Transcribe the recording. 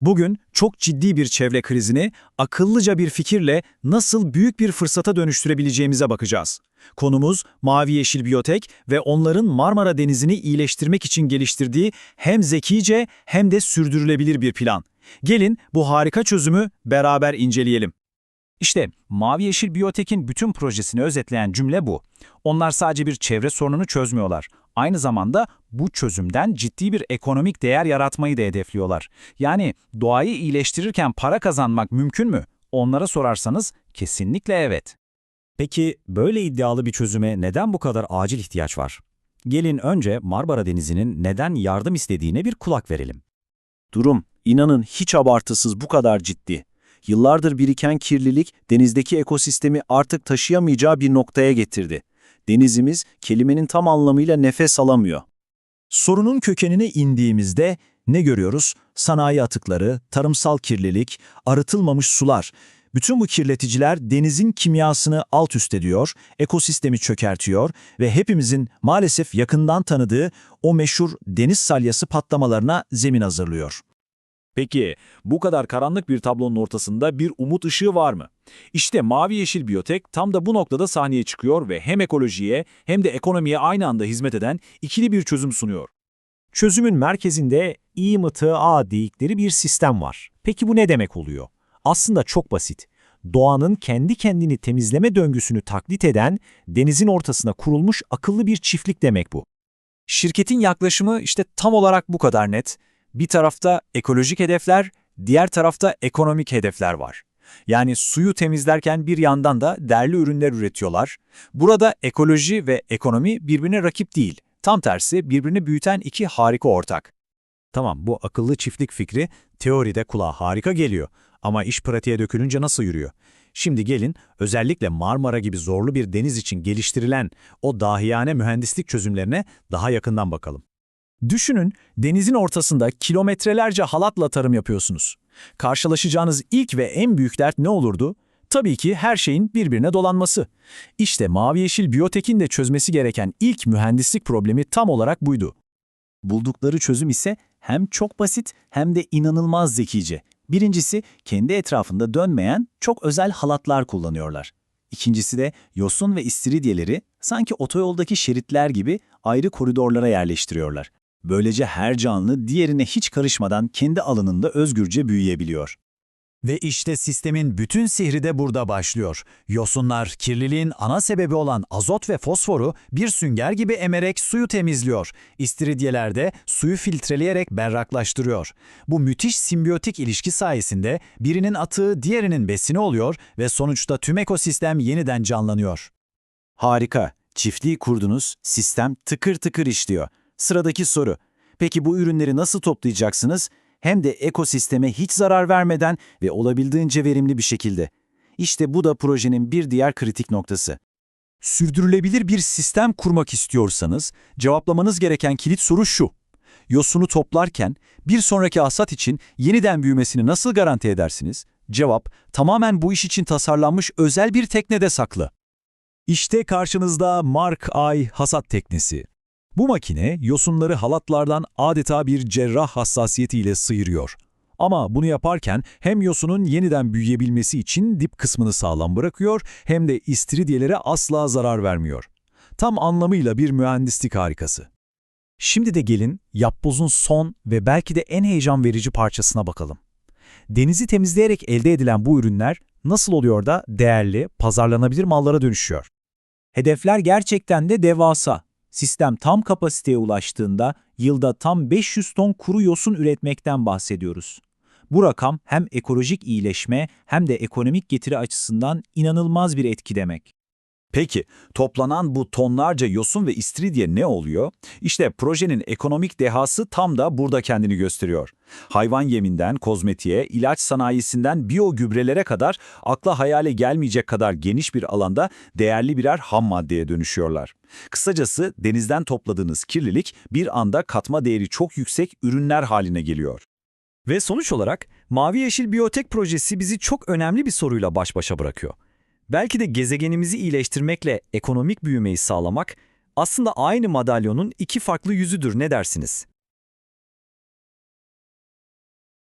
Bugün çok ciddi bir çevre krizini akıllıca bir fikirle nasıl büyük bir fırsata dönüştürebileceğimize bakacağız. Konumuz Mavi Yeşil Biyotek ve onların Marmara Denizi'ni iyileştirmek için geliştirdiği hem zekice hem de sürdürülebilir bir plan. Gelin bu harika çözümü beraber inceleyelim. İşte Mavi Yeşil Biyotek'in bütün projesini özetleyen cümle bu. Onlar sadece bir çevre sorununu çözmüyorlar. Aynı zamanda bu çözümden ciddi bir ekonomik değer yaratmayı da hedefliyorlar. Yani doğayı iyileştirirken para kazanmak mümkün mü? Onlara sorarsanız kesinlikle evet. Peki böyle iddialı bir çözüme neden bu kadar acil ihtiyaç var? Gelin önce Marmara Denizi'nin neden yardım istediğine bir kulak verelim. Durum, inanın hiç abartısız bu kadar ciddi. Yıllardır biriken kirlilik denizdeki ekosistemi artık taşıyamayacağı bir noktaya getirdi. Denizimiz kelimenin tam anlamıyla nefes alamıyor. Sorunun kökenine indiğimizde ne görüyoruz? Sanayi atıkları, tarımsal kirlilik, arıtılmamış sular. Bütün bu kirleticiler denizin kimyasını alt üst ediyor, ekosistemi çökertiyor ve hepimizin maalesef yakından tanıdığı o meşhur deniz salyası patlamalarına zemin hazırlıyor. Peki bu kadar karanlık bir tablonun ortasında bir umut ışığı var mı? İşte Mavi Yeşil Biyotek tam da bu noktada sahneye çıkıyor ve hem ekolojiye hem de ekonomiye aynı anda hizmet eden ikili bir çözüm sunuyor. Çözümün merkezinde İ mıtı A dedikleri bir sistem var. Peki bu ne demek oluyor? Aslında çok basit. Doğanın kendi kendini temizleme döngüsünü taklit eden, denizin ortasına kurulmuş akıllı bir çiftlik demek bu. Şirketin yaklaşımı işte tam olarak bu kadar net. Bir tarafta ekolojik hedefler, diğer tarafta ekonomik hedefler var. Yani suyu temizlerken bir yandan da değerli ürünler üretiyorlar. Burada ekoloji ve ekonomi birbirine rakip değil. Tam tersi birbirini büyüten iki harika ortak. Tamam bu akıllı çiftlik fikri teoride kulağa harika geliyor ama iş pratiğe dökülünce nasıl yürüyor? Şimdi gelin özellikle Marmara gibi zorlu bir deniz için geliştirilen o dahiyane mühendislik çözümlerine daha yakından bakalım. Düşünün, denizin ortasında kilometrelerce halatla tarım yapıyorsunuz. Karşılaşacağınız ilk ve en büyük dert ne olurdu? Tabii ki her şeyin birbirine dolanması. İşte Mavi Yeşil Biyotek'in de çözmesi gereken ilk mühendislik problemi tam olarak buydu. Buldukları çözüm ise hem çok basit hem de inanılmaz zekice. Birincisi, kendi etrafında dönmeyen çok özel halatlar kullanıyorlar. İkincisi de yosun ve istiridyeleri sanki otoyoldaki şeritler gibi ayrı koridorlara yerleştiriyorlar. Böylece her canlı diğerine hiç karışmadan kendi alanında özgürce büyüyebiliyor. Ve işte sistemin bütün sihri de burada başlıyor. Yosunlar, kirliliğin ana sebebi olan azot ve fosforu bir sünger gibi emerek suyu temizliyor. İstiridyeler de suyu filtreleyerek berraklaştırıyor. Bu müthiş simbiyotik ilişki sayesinde birinin atığı diğerinin besini oluyor ve sonuçta tüm ekosistem yeniden canlanıyor. Harika. Çiftliği kurdunuz, sistem tıkır tıkır işliyor. Sıradaki soru. Peki bu ürünleri nasıl toplayacaksınız? Hem de ekosisteme hiç zarar vermeden ve olabildiğince verimli bir şekilde. İşte bu da projenin bir diğer kritik noktası. Sürdürülebilir bir sistem kurmak istiyorsanız cevaplamanız gereken kilit soru şu. Yosunu toplarken bir sonraki hasat için yeniden büyümesini nasıl garanti edersiniz? Cevap, tamamen bu iş için tasarlanmış özel bir teknede saklı. İşte karşınızda Mark I hasat teknesi. Bu makine yosunları halatlardan adeta bir cerrah hassasiyetiyle sıyırıyor. Ama bunu yaparken hem yosunun yeniden büyüyebilmesi için dip kısmını sağlam bırakıyor hem de istiridyelere asla zarar vermiyor. Tam anlamıyla bir mühendislik harikası. Şimdi de gelin yapbozun son ve belki de en heyecan verici parçasına bakalım. Denizi temizleyerek elde edilen bu ürünler nasıl oluyor da değerli, pazarlanabilir mallara dönüşüyor? Hedefler gerçekten de devasa. Sistem tam kapasiteye ulaştığında yılda tam 500 ton kuru yosun üretmekten bahsediyoruz. Bu rakam hem ekolojik iyileşme hem de ekonomik getiri açısından inanılmaz bir etki demek. Peki, toplanan bu tonlarca yosun ve istiridye ne oluyor? İşte projenin ekonomik dehası tam da burada kendini gösteriyor. Hayvan yeminden kozmetiğe, ilaç sanayisinden biyo gübrelere kadar akla hayale gelmeyecek kadar geniş bir alanda değerli birer ham maddeye dönüşüyorlar. Kısacası denizden topladığınız kirlilik bir anda katma değeri çok yüksek ürünler haline geliyor. Ve sonuç olarak Mavi Yeşil Biyotek projesi bizi çok önemli bir soruyla baş başa bırakıyor. Belki de gezegenimizi iyileştirmekle ekonomik büyümeyi sağlamak aslında aynı madalyonun iki farklı yüzüdür ne dersiniz?